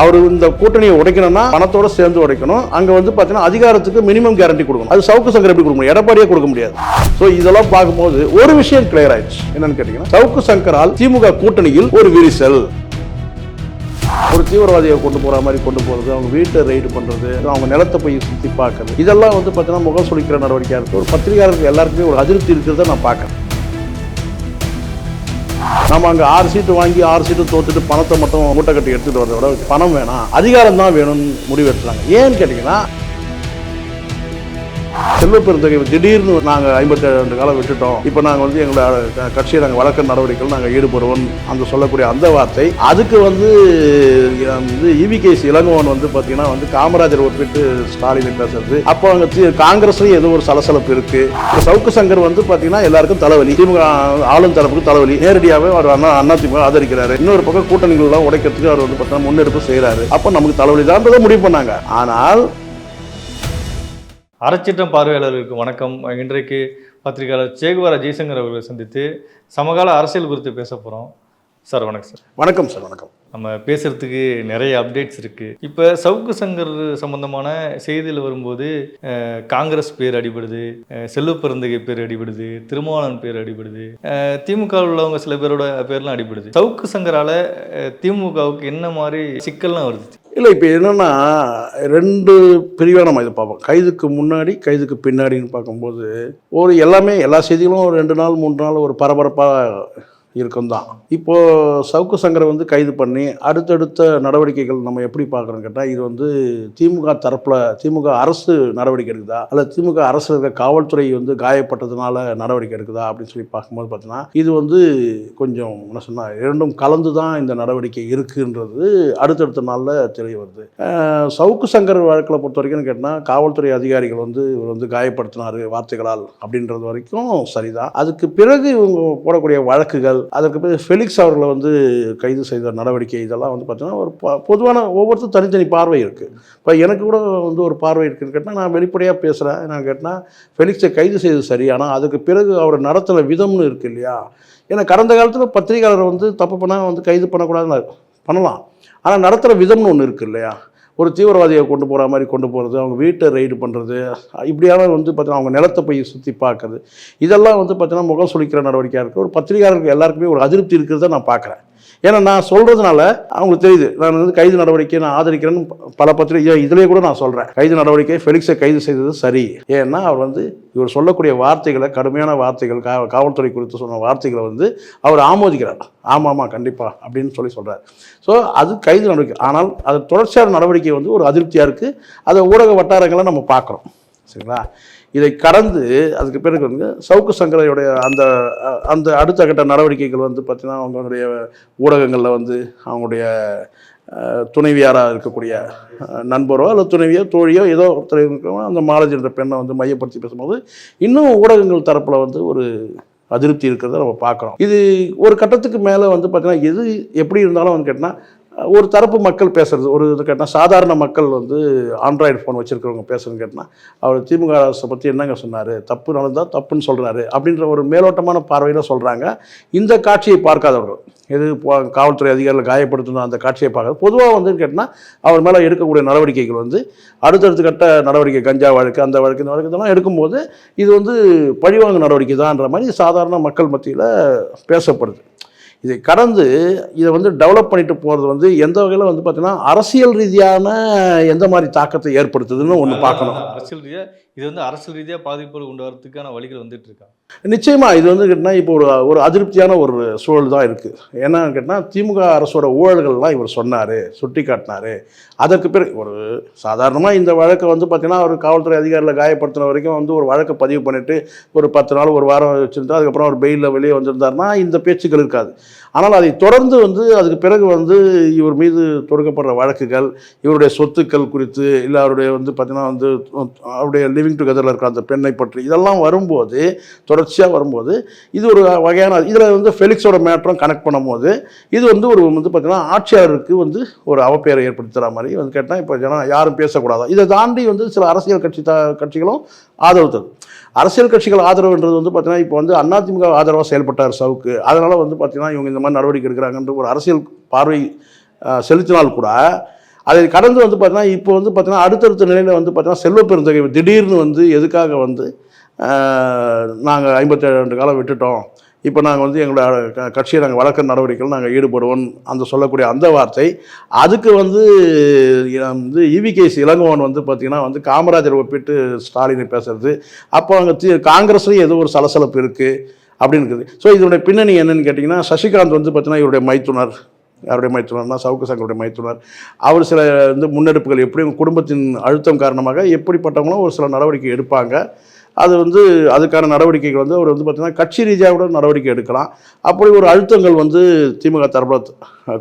அவர் இந்த கூட்டணியை உடைக்கணும்னா பணத்தோட சேர்ந்து உடைக்கணும். அங்க வந்து பாத்தீங்கன்னா அதிகாரத்துக்கு மினிமம் கேரண்டி கொடுக்கணும். அது சவுக்கு சங்கர் எப்படி கொடுக்க முடியும்? எடப்பாடியே கொடுக்க முடியாது. ஸோ இதெல்லாம் பார்க்கும்போது ஒரு விஷயம் கிளியர் ஆயிடுச்சு. என்னன்னு கேட்டீங்கன்னா சவுக்கு சங்கரால் திமுக கூட்டணியில் ஒரு விரிசல். ஒரு தீவிரவாதியை கொண்டு போற மாதிரி கொண்டு போறது அவங்க வீட்டை ரைடு பண்றது அவங்க நிலத்தை போய் சுத்தி பார்க்கறது. இதெல்லாம் வந்து பார்த்தீங்கன்னா முகம் சுளிக்கிற நடவடிக்கை இருக்கு. ஒரு பத்திரிகையாளருக்கு எல்லாருக்குமே ஒரு அதிருப்தி இருக்கிறத நான் பார்க்கறேன். நம்ம அங்க ஆறு சீட்டு வாங்கி ஆறு சீட்டு தோத்துட்டு பணத்தை மட்டும் மூட்டை கட்டி எடுத்துட்டு வரதை விட பணம் வேணாம். அதிகாரம் தான் வேணும்னு முடிவு எடுத்துறாங்க ஏன்னு கேட்டீங்கன்னா செல்வ பெருந்தொகை திடீர்னு நாங்கள் ஐம்பத்தி ரெண்டு காலம் விட்டுட்டோம். இப்போ நாங்கள் வந்து எங்களோட க- கட்சியை நாங்கள் வழக்க நடவடிக்கைகள் நாங்கள் ஈடுபடுவோம் அந்த சொல்லக்கூடிய அந்த வார்த்தை. அதுக்கு வந்து அஹ், வந்து இவிகேசி இளங்கோவன் வந்து பார்த்தீங்கன்னா வந்து காமராஜர் ஒப்பிட்டு ஸ்டாலின் பேசுறது அப்போ அங்கே காங்கிரஸ்லேயும் காங்கிரஸ்லயும் ஏதோ ஒரு சலசலப்பு இருக்கு. சவுக்கு சங்கர் வந்து பார்த்தீங்கன்னா எல்லாருக்கும் தலைவலி. திமுக ஆளும் தரப்புக்கு தலைவலி. நேரடியாகவே அவர் அண்ணா அண்ணா திமுக ஆதரிக்கிறாரு. இன்னொரு பக்கம் கூட்டணிகள் எல்லாம் உடைக்கிறதுக்கு அவர் வந்து பார்த்தீங்கன்னா முன்னெடுப்பு செய்கிறாரு அப்போ நமக்கு தலைவலி தான் முடிவு பண்ணாங்க. ஆனால் அறச்சிட்டம் பார்வையாளர்களுக்கு வணக்கம். இன்றைக்கு பத்திரிகையாளர் சேகுவாரா ஜெய்சங்கர் அவர்களை சந்தித்து சமகால அரசியல் குறித்து பேச போகிறோம் சார் வணக்கம் சார். வணக்கம் சார் வணக்கம். நம்ம பேசுறதுக்கு நிறைய அப்டேட்ஸ் இருக்கு. இப்போ சவுக்கு சங்கர் சம்பந்தமான செய்தியில் வரும்போது காங்கிரஸ் பேர் அடிபடுது செல்வ பெருந்தகை பேர் அடிபடுது திருமாவளவன் பேர் அடிபடுது திமுக உள்ளவங்க சில பேரோட பேர்லாம் அடிபடுது. சவுக்கு சங்கரால திமுகவுக்கு என்ன மாதிரி சிக்கல்லாம் வருது? இல்லை இப்போ என்னென்னா ரெண்டு பிரிவாக நம்ம இதை பார்ப்போம். கைதுக்கு முன்னாடி கைதுக்கு பின்னாடின்னு பார்க்கும்போது ஒரு எல்லாமே எல்லா செய்திகளும் ஒரு ரெண்டு நாள் மூணு நாள் ஒரு பரபரப்பாக இருக்கும் தான் இப்போது சவுக்கு சங்கரை வந்து கைது பண்ணி அடுத்தடுத்த நடவடிக்கைகள் நம்ம எப்படி பார்க்குறோம் கேட்டால் இது வந்து திமுக தரப்பில் திமுக அரசு நடவடிக்கை எடுக்குதா? அல்ல திமுக அரசு இருக்க காவல்துறை வந்து காயப்பட்டதுனால நடவடிக்கை எடுக்குதா? அப்படின்னு சொல்லி பார்க்கும்போது பார்த்தீங்கன்னா இது வந்து கொஞ்சம் என்ன சொன்னால் இரண்டும் கலந்து தான் இந்த நடவடிக்கை இருக்குன்றது அடுத்தடுத்த நாளில் தெரிய வருது. சவுக்கு சங்கர் வழக்கில் பொறுத்த வரைக்கும் கேட்டால் காவல்துறை அதிகாரிகள் வந்து இவர் வந்து காயப்படுத்தினார் வார்த்தைகளால் அப்படின்றது வரைக்கும் சரிதான். அதுக்கு பிறகு இவங்க போடக்கூடிய வழக்குகள் அதற்கு பிறகு ஃபெலிக்ஸ் அவர்களை வந்து கைது செய்த நடவடிக்கை இதெல்லாம் வந்து பார்த்தீங்கன்னா ஒரு பொதுவான ஒவ்வொருத்தரும் தனித்தனி பார்வை இருக்குது இப்போ எனக்கு கூட வந்து ஒரு பார்வை இருக்குன்னு கேட்டால் நான் வெளிப்படையாக பேசுகிறேன் நான் கேட்டால் ஃபெலிக்ஸை கைது செய்தது சரி ஆனால் அதுக்கு பிறகு அவர் நடத்தின விதம்னு இருக்கு இல்லையா? ஏன்னா கடந்த காலத்தில் பத்திரிகையாளர் வந்து தப்பு பண்ணால் வந்து கைது பண்ணக்கூடாதுன்னு பண்ணலாம். ஆனால் நடத்துகிற விதம்னு ஒன்று இருக்குது இல்லையா? ஒரு தீவிரவாதியை கொண்டு போகிற மாதிரி கொண்டு போகிறது அவங்க வீட்டை ரைடு பண்ணுறது இப்படியான வந்து பார்த்தீங்கன்னா அவங்க நிலத்தை போய் சுற்றி பார்க்குறது இதெல்லாம் வந்து பார்த்தீங்கன்னா முகம் சுளிக்கிற நடவடிக்கையாக இருக்குது ஒரு பத்திரிகையாளருக்கு எல்லாருக்குமே ஒரு அதிருப்தி இருக்கிறத நான் பார்க்குறேன் ஏன்னா நான் சொல்கிறதுனால அவங்களுக்கு தெரியுது. நான் வந்து கைது நடவடிக்கையை நான் ஆதரிக்கிறேன்னு பல பத்திரிகை இதுலேயே கூட நான் சொல்கிறேன் கைது நடவடிக்கை ஃபெலிக்ஸை கைது செய்தது சரி. ஏன்னா அவர் வந்து இவர் சொல்லக்கூடிய வார்த்தைகளை கடுமையான வார்த்தைகள் கா காவல்துறை குறித்து சொன்ன வார்த்தைகளை வந்து அவர் ஆமோதிக்கிறார். ஆமாம் ஆமாம் கண்டிப்பாக அப்படின்னு சொல்லி சொல்கிறார் ஸோ அது கைது நடவடிக்கை. ஆனால் அது தொடர்ச்சியான நடவடிக்கை வந்து ஒரு அதிருப்தியாக இருக்குது அதை ஊடக வட்டாரங்களை நம்ம பார்க்குறோம். சரிங்களா? இதை கடந்து அதுக்கு பிறகு வந்து சவுக்கு சங்கரையுடைய அந்த அந்த அடுத்த கட்ட நடவடிக்கைகள் வந்து பார்த்திங்கன்னா அவங்களுடைய ஊடகங்களில் வந்து அவங்களுடைய துணைவியாராக இருக்கக்கூடிய நண்பரோ அல்லது துணைவியோ தோழியோ ஏதோ ஒருத்தர் இருக்கிறவங்க அந்த மாலஜி என்ற பெண்ணை வந்து மையப்படுத்தி பேசும்போது இன்னும் ஊடகங்கள் தரப்பில் வந்து ஒரு அதிருப்தி இருக்கிறத நம்ம பார்க்குறோம். இது ஒரு கட்டத்துக்கு மேலே வந்து பார்த்திங்கன்னா எது எப்படி இருந்தாலும் வந்து கேட்டால் ஒரு தரப்பு மக்கள் பேசுறது ஒரு இது கேட்டால் சாதாரண மக்கள் வந்து ஆண்ட்ராய்டு ஃபோன் வச்சுருக்கிறவங்க பேசுறதுன்னு கேட்டால் அவர் திமுக அரசை பற்றி என்னங்க சொன்னார்? தப்பு நடந்தால் தப்புன்னு சொல்கிறாரு அப்படின்ற ஒரு மேலோட்டமான பார்வையில் சொல்கிறாங்க இந்த காட்சியை பார்க்காதவர்கள் எது காவல்துறை அதிகாரிகள் காயப்படுத்தணும் அந்த காட்சியை பார்க்க பொதுவாக வந்து கேட்டால் அவர் மேலே எடுக்கக்கூடிய நடவடிக்கைகள் வந்து அடுத்தடுத்த கட்ட நடவடிக்கை கஞ்சா வழக்கு அந்த வழக்கு இந்த வழக்கு இதெல்லாம் எடுக்கும்போது இது வந்து பழிவாங்கு நடவடிக்கை தான்ன்ற மாதிரி சாதாரண மக்கள் மத்தியில் பேசப்படுது. இதை கடந்து இதை வந்து டெவலப் பண்ணிட்டு போகிறது வந்து எந்த வகையில் வந்து பார்த்தீங்கன்னா அரசியல் ரீதியான எந்த மாதிரி தாக்கத்தை ஏற்படுத்துதுன்னு ஒன்று பார்க்கணும். அரசியல் ரீதியா இது வந்து அரசியல் ரீதியா பாதிப்புகள் கொண்டு வரதுக்கான வழிகள் வந்துட்டு இருக்கா? நிச்சயமாக இது வந்து கேட்டால் இப்போ ஒரு ஒரு அதிருப்தியான ஒரு சூழல் தான் இருக்குது என்னன்னு கேட்டால் திமுக அரசோட ஊழல்கள்லாம் இவர் சொன்னார் சுட்டி காட்டினார் அதற்கு பிறகு ஒரு சாதாரணமாக இந்த வழக்கை வந்து பார்த்திங்கன்னா ஒரு காவல்துறை அதிகாரியில் காயப்படுத்தின வரைக்கும் வந்து ஒரு வழக்கை பதிவு பண்ணிவிட்டு ஒரு பத்து நாள் ஒரு வாரம் வச்சுருந்தா அதுக்கப்புறம் அவர் பெயிலில் வெளியே வந்திருந்தாருன்னா இந்த பேச்சுக்கள் இருக்காது. ஆனால் அதை தொடர்ந்து வந்து அதுக்கு பிறகு வந்து இவர் மீது தொடுக்கப்படுற வழக்குகள் இவருடைய சொத்துக்கள் குறித்து இல்லை அவருடைய வந்து பார்த்தீங்கன்னா வந்து அவருடைய லிவிங் டுகெதரில் இருக்கிற அந்த பெண்ணை பற்றி இதெல்லாம் வரும்போது தொடர்ச்சியாக வரும்போது இது ஒரு வகையான இதில் வந்து ஃபெலிக்ஸோட மேட்டரும் கனெக்ட் பண்ணும்போது இது வந்து ஒரு வந்து பார்த்தீங்கன்னா ஆட்சியாளருக்கு வந்து ஒரு அவப்பெயரை ஏற்படுத்துகிற மாதிரி வந்து கேட்டால் இப்போ ஜனம் யாரும் பேசக்கூடாது? இதை தாண்டி வந்து சில அரசியல் கட்சி த கட்சிகளும் ஆதரவு தரும் அரசியல் கட்சிகள் ஆதரவுன்றது வந்து பார்த்தீங்கன்னா இப்போ வந்து அதிமுக ஆதரவாக செயல்பட்டார் சவுக்கு. அதனால் வந்து பார்த்தீங்கன்னா இவங்க இந்த மாதிரி நடவடிக்கை எடுக்கிறாங்கன்ற ஒரு அரசியல் பார்வை செலுத்தினால் கூட அதை கடந்து வந்து பார்த்தீங்கன்னா இப்போ வந்து பார்த்தீங்கன்னா அடுத்தடுத்த நிலையில் வந்து பார்த்தீங்கன்னா செல்வ பெருந்தகை திடீர்னு வந்து எதுக்காக வந்து நாங்கள் ஐம்பத்தேழு ஆண்டு காலம் விட்டுட்டோம். இப்போ நாங்கள் வந்து எங்களோட க- கட்சியை நாங்கள் வழக்க நடவடிக்கைகள் நாங்கள் ஈடுபடுவோம். அந்த சொல்லக்கூடிய அந்த வார்த்தை. அதுக்கு வந்து வந்து இவிகேசி இளங்கோவன் வந்து பார்த்திங்கன்னா வந்து காமராஜர் ஒப்பிட்டு ஸ்டாலினை பேசுறது. அப்போ அங்கே காங்கிரஸ்லேயும் ஏதோ ஒரு சலசலப்பு இருக்குது அப்படின்னு இருக்குது. ஸோ இதனுடைய பின்னணி என்னன்னு கேட்டிங்கன்னா சசிகாந்த் வந்து பார்த்தீங்கன்னா இவருடைய மைத்துனர். யாருடைய மைத்துனர்னா சவுக்கு சங்கருடைய மைத்துனர். அவர் சில வந்து முன்னெடுப்புகள் எப்படி குடும்பத்தின் அழுத்தம் காரணமாக எப்படிப்பட்டவங்களும் ஒரு சில நடவடிக்கை எடுப்பாங்க. அது வந்து அதுக்கான நடவடிக்கைகள் வந்து அவர் வந்து பார்த்திங்கன்னா கட்சி ரீதியாக கூட நடவடிக்கை எடுக்கலாம். அப்படி ஒரு அழுத்தங்கள் வந்து திமுக தரப்பில்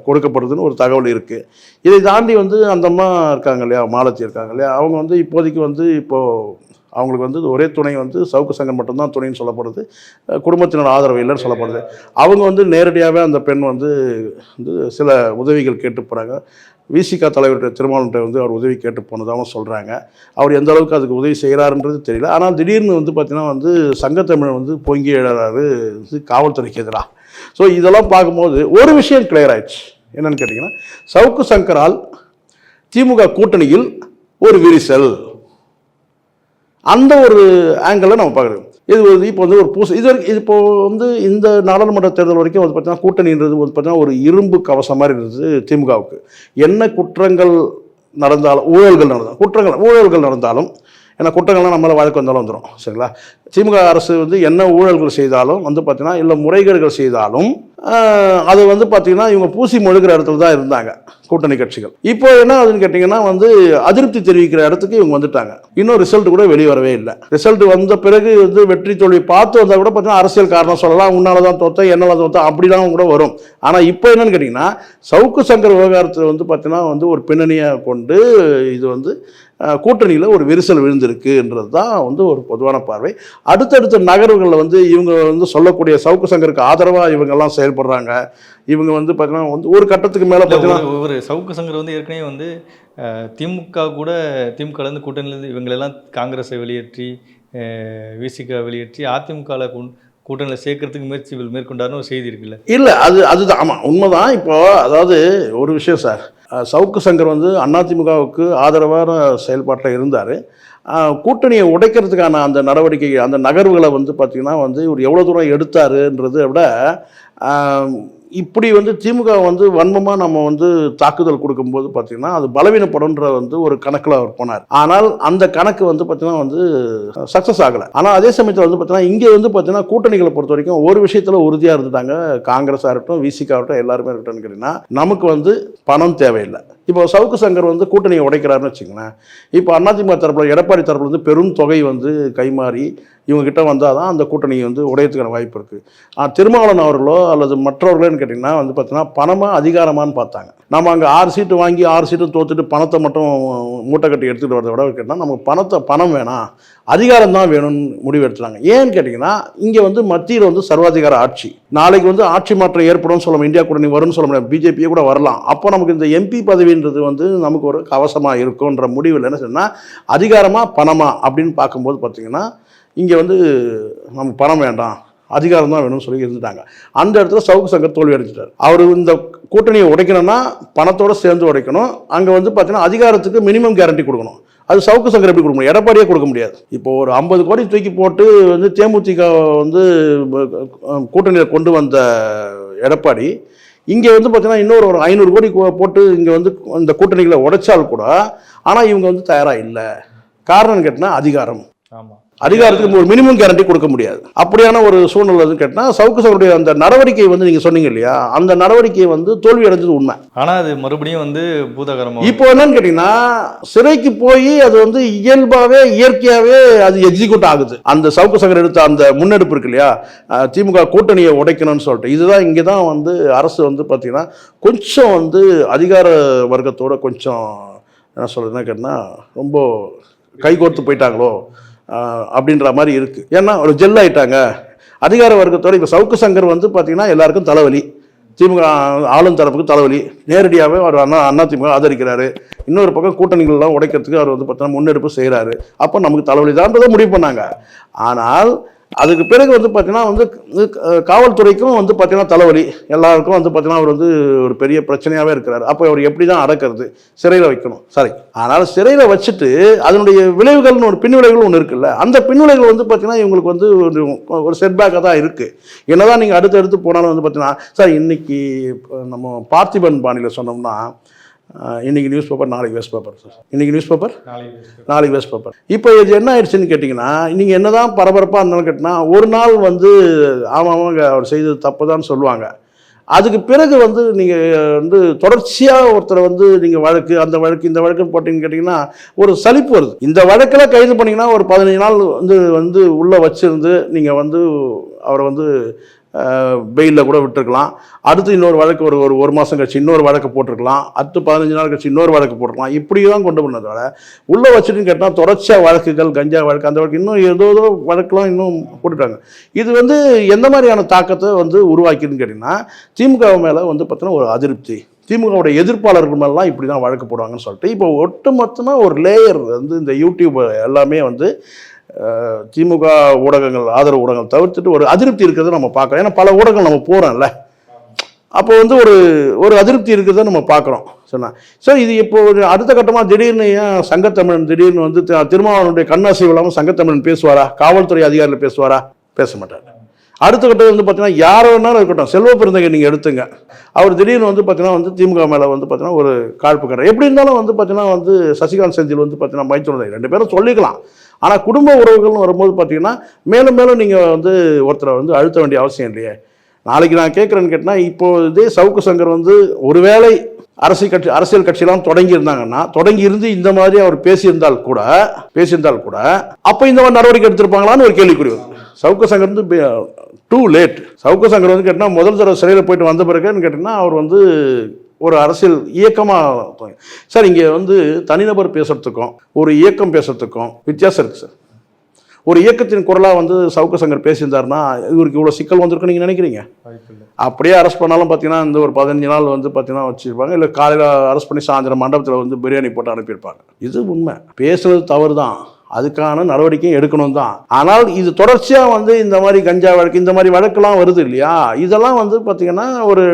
கொடுக்கப்படுதுன்னு ஒரு தகவல் இருக்குது இதை தாண்டி வந்து அந்தம்மா இருக்காங்க இல்லையா மாலத்தி இருக்காங்க இல்லையா அவங்க வந்து இப்போதைக்கு வந்து இப்போது அவங்களுக்கு வந்து ஒரே துணை வந்து சவுக்கு சங்கம் மட்டும்தான் துணைன்னு சொல்லப்படுது. குடும்பத்தினர் ஆதரவு இல்லைன்னு சொல்லப்படுது. அவங்க வந்து நேரடியாகவே அந்த பெண் வந்து வந்து சில உதவிகள் கேட்டு போகிறாங்க விசிகா தலைவர்கிட்ட திருமாவளவன்ட்ட வந்து அவர் உதவி கேட்டு போனதாகவும் சொல்கிறாங்க அவர் எந்த அளவுக்கு அதுக்கு உதவி செய்கிறாருன்றது தெரியல. ஆனால் திடீர்னு வந்து பார்த்தீங்கன்னா வந்து சங்கத்தமிழ் வந்து பொங்கி எழுறாரு. வந்து காவல்துறைக்கு எதிராக ஸோ இதெல்லாம் பார்க்கும்போது ஒரு விஷயம் கிளியர் ஆயிடுச்சு. என்னென்னு கேட்டிங்கன்னா சவுக்கு சங்கரால் திமுக கூட்டணியில் ஒரு விரிசல். அந்த ஒரு ஆங்கிளில் நம்ம பார்க்குறோம் இது வந்து இப்போ வந்து ஒரு பூசை இது வரைக்கும் இப்போ வந்து இந்த நாடாளுமன்ற தேர்தல் வரைக்கும் வந்து பார்த்தீங்கன்னா கூட்டணின்றது வந்து பார்த்தீங்கன்னா ஒரு இரும்பு கவசம் மாதிரி இருந்தது திமுகவுக்கு. என்ன குற்றங்கள் நடந்தாலும் ஊழல்கள் நடந்தாலும் குற்றங்கள் ஊழல்கள் நடந்தாலும் ஏன்னா குற்றங்கள்லாம் நம்மளை வழக்கு வந்தாலும் வந்துடும் சரிங்களா? திமுக அரசு வந்து என்ன ஊழல்கள் செய்தாலும் வந்து பார்த்தீங்கன்னா இல்லை முறைகேடுகள் செய்தாலும் அது வந்து பார்த்திங்கன்னா இவங்க பூசி மொழுகிற இடத்துல தான் இருந்தாங்க கூட்டணி கட்சிகள். இப்போ என்ன ஆகுதுன்னு கேட்டிங்கன்னா வந்து அதிருப்தி தெரிவிக்கிற இடத்துக்கு இவங்க வந்துட்டாங்க. இன்னும் ரிசல்ட் கூட வெளியே வரவே இல்லை. ரிசல்ட் வந்த பிறகு வந்து வெற்றி தோல்வி பார்த்து வந்தால் கூட பார்த்தீங்கன்னா அரசியல் காரணம் சொல்லலாம் உன்னால தான் தோத்த என்னால தான் தோத்த அப்படிலாம் கூட வரும். ஆனால் இப்போ என்னன்னு கேட்டிங்கன்னா சவுக்கு சங்கர் விவகாரத்தில் வந்து பார்த்தீங்கன்னா வந்து ஒரு பின்னணியாக கொண்டு இது வந்து கூட்டணியில் ஒரு விரிசல் விழுந்திருக்குன்றது தான் வந்து ஒரு பொதுவான பார்வை. அடுத்தடுத்த நகர்வுகளில் வந்து இவங்க வந்து சொல்லக்கூடிய சவுக்கு சங்கருக்கு ஆதரவாக இவங்கெல்லாம் செயல்படுறாங்க. இவங்க வந்து பார்த்தீங்கன்னா வந்து ஒரு கட்டத்துக்கு மேலே பார்த்தீங்கன்னா ஒரு சவுக்கு சங்கர் வந்து ஏற்கனவே வந்து திமுக கூட திமுகலேருந்து கூட்டணியிலேருந்து இவங்களெல்லாம் காங்கிரஸை வெளியேற்றி விசிக வெளியேற்றி அதிமுகவில் கூட்டணியில் சேர்க்கறதுக்கு முயற்சி மேற்கொண்டாருன்னு ஒரு செய்தி இருக்குல்ல. இல்லை அது அதுதான். ஆமாம் உண்மைதான். இப்போ அதாவது ஒரு விஷயம் சார். சவுக்கு சங்கர் வந்து அதிமுகவுக்கு ஆதரவான செயல்பாட்டில் இருந்தார். கூட்டணியை உடைக்கிறதுக்கான அந்த நடவடிக்கை அந்த நகர்வுகளை வந்து பார்த்திங்கன்னா வந்து இவர் எவ்வளோ தூரம் எடுத்தாருன்றதை விட இப்படி வந்து திமுக வந்து வன்மமாக நம்ம வந்து தாக்குதல் கொடுக்கும்போது பார்த்திங்கன்னா அது பலவீனப்படும்ன்ற வந்து ஒரு கணக்கில் அவர் போனார். ஆனால் அந்த கணக்கு வந்து பார்த்திங்கன்னா வந்து சக்ஸஸ் ஆகலை. ஆனால் அதே சமயத்தில் வந்து பார்த்தீங்கன்னா இங்கே வந்து பார்த்தீங்கன்னா கூட்டணிகளை பொறுத்த வரைக்கும் ஒரு விஷயத்தில் உறுதியாக இருந்துட்டாங்க. காங்கிரஸாக இருக்கட்டும் விசிகா இருக்கட்டும் எல்லாருமே இருக்கட்டும்னு கேட்டிங்கன்னா நமக்கு வந்து பணம் தேவையில்லை. இப்போ சவுக்கு சங்கர் வந்து கூட்டணியை உடைக்கிறாருன்னு வச்சுங்களேன் இப்போ அதிமுக தரப்பில் எடப்பாடி தரப்புல வந்து பெரும் தொகை வந்து கைமாறி இவங்ககிட்ட வந்தால் தான் அந்த கூட்டணி வந்து உடையத்துக்கான வாய்ப்பு இருக்குது திருமாவளவன் அவர்களோ அல்லது மற்றவர்களோன்னு கேட்டிங்கன்னா வந்து பார்த்தீங்கன்னா பணமாக அதிகாரமான்னு பார்த்தாங்க. நம்ம அங்கே ஆறு சீட்டு வாங்கி ஆறு சீட்டு தோத்துட்டு பணத்தை மட்டும் மூட்டை கட்டி எடுத்துகிட்டு வரதை விட கேட்டால் நமக்கு பணத்தை பணம் வேணாம் அதிகாரம் தான் வேணும்னு முடிவு எடுத்துறாங்க ஏன்னு கேட்டிங்கன்னா இங்கே வந்து மத்தியில் வந்து சர்வாதிகார ஆட்சி. நாளைக்கு வந்து ஆட்சி மாற்றம் ஏற்படும் சொல்ல முடியும். இந்தியா கூட்டணி வரும்னு சொல்ல முடியாது. பிஜேபியே கூட வரலாம். அப்போ நமக்கு இந்த எம்பி பதவின்றது வந்து நமக்கு ஒரு கவசமாக இருக்கும்ன்ற முடிவில் என்ன சொன்னால் அதிகாரமாக பணமாக அப்படின்னு பார்க்கும்போது பார்த்தீங்கன்னா இங்கே வந்து நமக்கு பணம் வேண்டாம் அதிகாரம் தான் வேணும்னு சொல்லி இருந்துட்டாங்க. அந்த இடத்துல சவுக்கு சங்கர் தோல்வி அடைஞ்சிட்டார். அவர் இந்த கூட்டணியை உடைக்கணும்னா பணத்தோடு சேர்ந்து உடைக்கணும். அங்கே வந்து பார்த்தீங்கன்னா அதிகாரத்துக்கு மினிமம் கேரண்டி கொடுக்கணும். அது சவுக்கு சங்கர் எப்படி கொடுக்க முடியும்? எடப்பாடியே கொடுக்க முடியாது. இப்போ ஒரு ஐம்பது கோடி தூக்கி போட்டு வந்து தேமுதிக வந்து கூட்டணியில் கொண்டு வந்த எடப்பாடி இங்கே வந்து பார்த்தீங்கன்னா இன்னொரு ஒரு ஐநூறு கோடி போட்டு இங்கே வந்து இந்த கூட்டணிகளை உடைச்சால் கூட ஆனால் இவங்க வந்து தயாராக இல்லை. காரணம் கேட்டினா அதிகாரம். ஆமாம் அதிகாரத்துக்கு ஒரு மினிமம் கேரண்டி கொடுக்க முடியாது. அப்படியான ஒரு சூழ்நிலை கேட்டால் சவுக்கு சங்கருடைய அந்த நடவடிக்கை வந்து நீங்கள் சொன்னீங்க இல்லையா? அந்த நடவடிக்கை வந்து தோல்வி அடைஞ்சது உண்மை. ஆனால் அது மறுபடியும் வந்து பூதகரமாக இப்போ என்னன்னு கேட்டிங்கன்னா சிறைக்கு போய் அது வந்து இயல்பாகவே இயற்கையாகவே அது எக்ஸிக்யூட் ஆகுது. அந்த சவுக்கு சங்கர் எடுத்த அந்த முன்னெடுப்பு இருக்கு இல்லையா? திமுக கூட்டணியை உடைக்கணும்னு சொல்லிட்டு. இதுதான் இங்கே தான் வந்து அரசு வந்து பார்த்தீங்கன்னா கொஞ்சம் வந்து அதிகார வர்க்கத்தோட கொஞ்சம் என்ன சொல்றதுன்னா கேட்டினா ரொம்ப கைகோர்த்து போயிட்டாங்களோ? அப்படின்ற மாதிரி இருக்குது ஏன்னா ஒரு ஜெல் ஆயிட்டாங்க. அதிகார வர்க்கத்தோட இப்போ சவுக்கு சங்கர் வந்து பார்த்தீங்கன்னா எல்லாருக்கும் தலைவலி. திமுக ஆளும் தரப்புக்கு தலைவலி. நேரடியாகவே அவர் அண்ணா அண்ணா திமுக ஆதரிக்கிறாரு. இன்னொரு பக்கம் கூட்டணிகள்லாம் உடைக்கிறதுக்கு அவர் வந்து பார்த்தோன்னா முன்னெடுப்பு செய்கிறாரு அப்போ நமக்கு தலைவலி தான்றதை முடிவு பண்ணாங்க. ஆனால் அதுக்கு பிறகு வந்து பார்த்தீங்கன்னா வந்து காவல்துறைக்கும் வந்து பார்த்தீங்கன்னா தலைவலி. எல்லாருக்கும் வந்து பார்த்தீங்கன்னா அவர் வந்து ஒரு பெரிய பிரச்சனையாகவே இருக்கிறார். அப்போ அவர் எப்படி தான் அடக்கிறது? சிறையில் வைக்கணும். சரி. ஆனால் சிறையில் வச்சுட்டு அதனுடைய விளைவுகள்னு ஒரு பின்விளைவுகள் ஒன்று இருக்குல்ல அந்த பின்விளைவுகள் வந்து பார்த்தீங்கன்னா இவங்களுக்கு வந்து ஒரு ஒரு செட்பேக்காக தான் இருக்குது என்னதான் நீங்கள் அடுத்து அடுத்து போனாலும் வந்து பார்த்தீங்கன்னா சார் இன்னைக்கு நம்ம பார்த்திபன் பாணியில் சொன்னோம்னா அஹ், இன்னைக்கு நியூஸ் பேப்பர் நாளைக்கு வேஸ்ட் பேப்பர் சார் இன்னைக்கு நியூஸ் பேப்பர் நாளைக்கு வேஸ்ட் பேப்பர் இப்போ இது என்ன ஆயிடுச்சுன்னு கேட்டிங்கன்னா நீங்கள் என்னதான் பரபரப்பாக இருந்தாலும் கேட்டினா ஒரு நாள் வந்து ஆமாம் ஆமாங்க அவர் செய்தது தப்பு தான் சொல்லுவாங்க. அதுக்கு பிறகு வந்து நீங்கள் வந்து தொடர்ச்சியாக ஒருத்தரை வந்து நீங்கள் வழக்கு அந்த வழக்கு இந்த வழக்குன்னு போட்டிங்கன்னு கேட்டிங்கன்னா ஒரு சலிப்பு வருது. இந்த வழக்கில் கைது பண்ணிங்கன்னா ஒரு பதினஞ்சு நாள் வந்து வந்து உள்ளே வச்சிருந்து நீங்கள் வந்து அவரை வந்து பெயிலில் கூட விட்டுருக்கலாம். அடுத்து இன்னொரு வழக்கு ஒரு ஒரு ஒரு மாதம் கழிச்சு இன்னொரு வழக்கு போட்டிருக்கலாம். அடுத்து பதினஞ்சு நாள் கழிச்சு இன்னொரு வழக்கு போட்டிருக்கலாம். இப்படி தான் கொண்டு போனதோட உள்ளே வச்சுட்டுன்னு கேட்டால் தொடர்ச்சியாக வழக்குகள் கஞ்சா வழக்கு அந்த வழக்கு இன்னும் ஏதோ ஏதோ வழக்கெலாம் இன்னும் போட்டுட்டாங்க. இது வந்து எந்த மாதிரியான தாக்கத்தை வந்து உருவாக்கிதுன்னு கேட்டிங்கன்னா திமுக மேலே வந்து பார்த்தீங்கன்னா ஒரு அதிருப்தி. திமுகவுடைய எதிர்ப்பாளர்கள் மேலாம் இப்படி தான் வழக்கு போடுவாங்கன்னு சொல்லிட்டு இப்போ ஒட்டு மொத்தமாக ஒரு லேயர் வந்து இந்த யூடியூப் எல்லாமே வந்து திமுக ஊடகங்கள் ஆதரவு ஊடகங்கள் தவிர்த்துட்டு ஒரு அதிருப்தி இருக்கிறத நம்ம பார்க்குறோம். ஏன்னா பல ஊடகங்கள் நம்ம போகிறோம்ல அப்போ வந்து ஒரு ஒரு அதிருப்தி இருக்கிறத நம்ம பார்க்குறோம் சொன்னால் ஸோ இது இப்போ ஒரு அடுத்த கட்டமாக திடீர்னு ஏன் சங்கத்தமிழன் திடீர்னு வந்து தி- திருமாவளவனுடைய கண்ணாசைவு இல்லாமல் சங்கத்தமிழன் பேசுவாரா? காவல்துறை அதிகாரியில் பேசுவாரா? பேச மாட்டார். அடுத்த கட்டம் வந்து பார்த்தீங்கன்னா யார் வேணாலும் இருக்கட்டும் செல்வ பெருந்தகை நீங்கள் எடுத்துங்க. அவர் திடீர்னு வந்து பார்த்தீங்கன்னா வந்து திமுக மேலே வந்து பார்த்தீங்கன்னா ஒரு காழ்ப்பு கரை எப்படி இருந்தாலும் வந்து பார்த்தீங்கன்னா வந்து சசிகாந்த் செந்தில் வந்து பார்த்தீங்கன்னா மைத்துனர் ரெண்டு பேரும் சொல்லிக்கலாம். ஆனால் குடும்ப உறவுகள்னு வரும்போது பார்த்தீங்கன்னா மேலும் மேலும் நீங்கள் வந்து ஒருத்தரை வந்து அழுத்த வேண்டிய அவசியம் இல்லையே. நாளைக்கு நான் கேட்குறேன்னு கேட்டால் இப்போ இதே சவுக்கு சங்கர் வந்து ஒருவேளை அரசியல் கட்சி அரசியல் கட்சியெல்லாம் தொடங்கி இருந்தாங்கன்னா தொடங்கி இருந்து இந்த மாதிரி அவர் பேசியிருந்தால் கூட பேசியிருந்தால் கூட அப்போ இந்த மாதிரி நடவடிக்கை எடுத்திருப்பாங்களான்னு ஒரு கேள்விக்குறி வருது சவுக்கு சங்கர் வந்து டூ லேட் சவுக்கு சங்கர் வந்து கேட்டால் முதல் தடவை சிறையில் போயிட்டு வந்த பிறகுன்னு கேட்டிங்கன்னா அவர் வந்து ஒரு அரசியல் இயக்கமாக சார் இங்கே வந்து தனிநபர் பேசுறதுக்கும் ஒரு இயக்கம் பேசுறதுக்கும் வித்தியாசம் இருக்குது சார். ஒரு இயக்கத்தின் குரலாக வந்து சவுக்கு சங்கர் பேசியிருந்தாருன்னா இவருக்கு இவ்வளோ சிக்கல் வந்திருக்குன்னு நீங்கள் நினைக்கிறீங்க? அப்படியே அரெஸ்ட் பண்ணாலும் பார்த்தீங்கன்னா இந்த ஒரு பதினஞ்சு நாள் வந்து பார்த்தீங்கன்னா வச்சுருப்பாங்க. இல்லை காலையில் அரெஸ்ட் பண்ணி சாயந்தரம் மண்டபத்தில் வந்து பிரியாணி போட்டு அனுப்பியிருப்பாங்க. இது உண்மை. பேசுறது தவறு தான் அதுக்கான நடவடிக்கையும் எடுக்கணும் தான். ஆனால் இது தொடர்ச்சியாக வந்து இந்த மாதிரி கஞ்சா வழக்கு இந்த மாதிரி வழக்கெல்லாம் வருது இல்லையா? இதெல்லாம் வந்து பார்த்திங்கன்னா ஒரு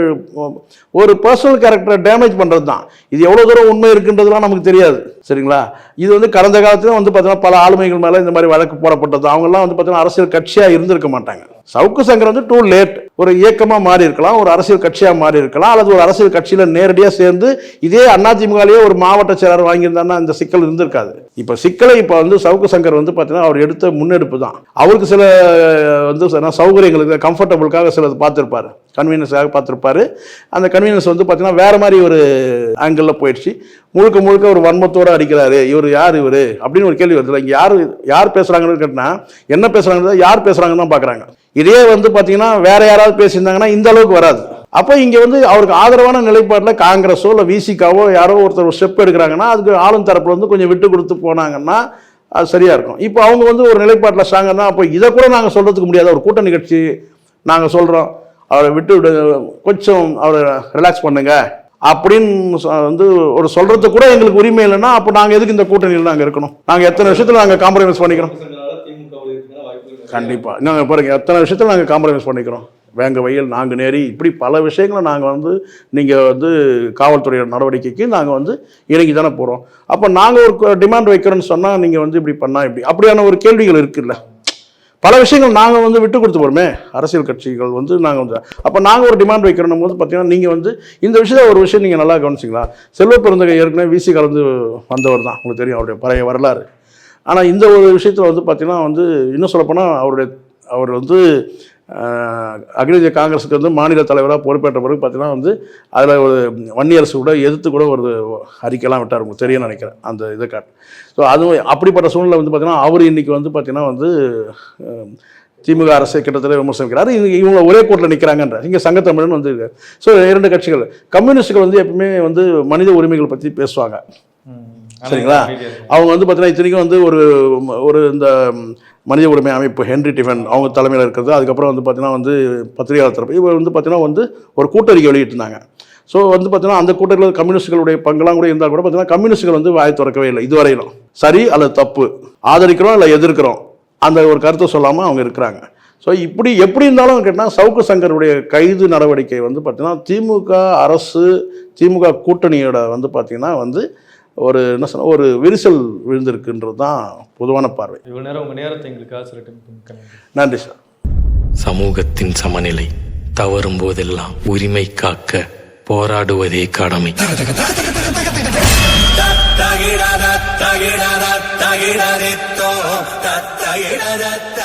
ஒரு பர்சனல் கேரக்டரை டேமேஜ் பண்ணுறது தான். இது எவ்வளோ தூரம் உண்மை இருக்குன்றதுலாம் நமக்கு தெரியாது. சரிங்களா? இது வந்து கடந்த காலத்தில் வந்து பார்த்திங்கன்னா பல ஆளுமைகள் மேலே இந்த மாதிரி வழக்கு போடப்பட்டது. அவங்கெல்லாம் வந்து பார்த்திங்கன்னா அரசியல் கட்சியாக இருந்திருக்க மாட்டாங்க. சவுக்கு சங்கர் வந்து டூ லேட் ஒரு இயக்கமாக மாறி இருக்கலாம் ஒரு அரசியல் கட்சியாக மாறி இருக்கலாம் அல்லது ஒரு அரசியல் கட்சியில் நேரடியாக சேர்ந்து இதே அதிமுகலேயே ஒரு மாவட்ட செயலர் வாங்கியிருந்தாருன்னா இந்த சிக்கல் இருந்திருக்காது. இப்போ சிக்கலை இப்போ வந்து சவுக்கு சங்கர் வந்து பார்த்தீங்கன்னா அவர் எடுத்த முன்னெடுப்பு தான். அவருக்கு சில வந்து சௌகரியங்களுக்கு கம்ஃபர்டபுளுக்காக சிலது பார்த்துருப்பாரு. கன்வீனியன்ஸாக பார்த்துருப்பாரு. அந்த கன்வீனியன்ஸ் வந்து பார்த்தீங்கன்னா வேறு மாதிரி ஒரு ஆங்கிளில் போயிடுச்சு. முழுக்க முழுக்க ஒரு வன்மத்தோடு அடிக்கிறாரு. இவர் யார் இவர்? அப்படின்னு ஒரு கேள்வி வருது இங்கே யார் யார் பேசுகிறாங்கன்னு கேட்டால் என்ன பேசுகிறாங்கிறத யார் பேசுகிறாங்கன்னு தான் பார்க்குறாங்க இதே வந்து பார்த்தீங்கன்னா வேறு யாராவது பேசியிருந்தாங்கன்னா இந்த அளவுக்கு வராது. அப்போ இங்கே வந்து அவருக்கு ஆதரவான நிலைப்பாட்டில் காங்கிரஸோ இல்லை விசிகாவோ யாரோ ஒருத்தர் ஒரு ஸ்டெப் எடுக்கிறாங்கன்னா அதுக்கு ஆளும் தரப்பில் வந்து கொஞ்சம் விட்டு கொடுத்து போனாங்கன்னா அது சரியாக இருக்கும். இப்போ அவங்க வந்து ஒரு நிலைப்பாட்டில் ஸ்ட்ராங்கன்னா அப்போ இதை கூட நாங்கள் சொல்கிறதுக்கு முடியாது. ஒரு கூட்டணி கட்சி நாங்கள் சொல்கிறோம் அவரை விட்டு விடு கொஞ்சம் அவரை ரிலாக்ஸ் பண்ணுங்க. அப்படின்னு சொ- வந்து ஒரு சொல்றது கூட எங்களுக்கு உரிமை இல்லைன்னா அப்போ நாங்கள் எதுக்கு இந்த கூட்டணியில் நாங்கள் இருக்கணும்? நாங்கள் எத்தனை விஷயத்தில் நாங்கள் காம்ப்ரமைஸ் பண்ணிக்கிறோம்? கண்டிப்பாக நாங்கள் பாருங்க எத்தனை விஷயத்தில் நாங்கள் காம்ப்ரமைஸ் பண்ணிக்கிறோம்? வேங்க வயல் நாங்கள் நேரி இப்படி பல விஷயங்களை நாங்கள் வந்து நீங்கள் வந்து காவல்துறையோட நடவடிக்கைக்கு நாங்கள் வந்து இறங்கி தானே போகிறோம் அப்போ நாங்கள் ஒரு டிமாண்ட் வைக்கிறோன்னு சொன்னால் நீங்கள் வந்து இப்படி பண்ணால் இப்படி அப்படியான ஒரு கேள்விகள் இருக்குல்ல. பல விஷயங்கள் நாங்கள் வந்து விட்டு கொடுத்து போகிறோமே அரசியல் கட்சிகள் வந்து நாங்கள் வந்து அப்போ நாங்கள் ஒரு டிமாண்ட் வைக்கிறோம் போது பார்த்தீங்கன்னா நீங்கள் வந்து இந்த விஷயத்தில் ஒரு விஷயம் நீங்கள் நல்லா கவனிச்சிங்களா? செல்வ பிறந்தகை ஏற்கனவே விசி கலந்து வந்தவர் தான். உங்களுக்கு தெரியும் அவருடைய பழைய வரலாறு. ஆனால் இந்த ஒரு விஷயத்தில் வந்து பார்த்திங்கன்னா வந்து இன்னும் சொல்லப்போனால் அவருடைய அவர் வந்து அகில இந்திய காங்கிரஸுக்கு வந்து மாநில தலைவராக பொறுப்பேற்ற பிறகு பார்த்தீங்கன்னா வந்து அதில் ஒரு வன்னியரசு கூட எதிர்த்து கூட ஒரு அறிக்கைலாம் விட்டார் உங்களுக்கு தெரியும் நினைக்கிறேன் அந்த இதை காட்டு. ஸோ அதுவும் அப்படிப்பட்ட சூழ்நிலை வந்து பார்த்தீங்கன்னா அவர் இன்னைக்கு வந்து பார்த்தீங்கன்னா வந்து திமுக அரசை கிட்டத்தட்ட விமர்சனிக்கிறாரு. இவங்க இவங்க ஒரே கோட்டில் நிற்கிறாங்கன்ற இங்கே சங்கத்தமிழன் வந்து ஸோ இரண்டு கட்சிகள் கம்யூனிஸ்டுகள் வந்து எப்பவுமே வந்து மனித உரிமைகள் பற்றி பேசுவாங்க. சரிங்களா? அவங்க வந்து பார்த்தீங்கன்னா இத்தனைக்கும் வந்து ஒரு ஒரு இந்த மனித உரிமை அமைப்பு ஹென்ரி டிஃபன் அவங்க தலைமையில் இருக்கிறது. அதுக்கப்புறம் வந்து பார்த்தீங்கன்னா வந்து பத்திரிகையாளர் தரப்பு. இவர் வந்து பார்த்தீங்கன்னா வந்து ஒரு கூட்டறிக்கை வெளியிட்டிருந்தாங்க. ஸோ வந்து பார்த்தீங்கன்னா அந்த கூட்டத்தில் கம்யூனிஸ்டுகளுடைய பங்கெல்லாம் கூட இருந்தால் கூட பார்த்தீங்கன்னா கம்யூனிஸ்டுகள் வந்து வாய் திறக்கவே இல்லை இதுவரையிலும். சரி அல்லது தப்பு? ஆதரிக்கிறோம் இல்லை எதிர்க்கிறோம்? அந்த ஒரு கருத்தை சொல்லாமல் அவங்க இருக்கிறாங்க. ஸோ இப்படி எப்படி இருந்தாலும் கேட்டால் சவுக்கு சங்கருடைய கைது நடவடிக்கை வந்து பார்த்திங்கன்னா திமுக அரசு திமுக கூட்டணியோட வந்து பார்த்திங்கன்னா வந்து ஒரு என்ன சொன்ன ஒரு விரிசல் விழுந்திருக்குன்றது தான் பொதுவான பார்வை. இவ்வளோ நேரம் உங்கள் நேரத்தை எங்களுக்காக நன்றி. சார். சமூகத்தின் சமநிலை தவறும் போதெல்லாம் உரிமை காக்க போராடுவதே கடமை. தகிடத தகிடத தகிடத தகிடத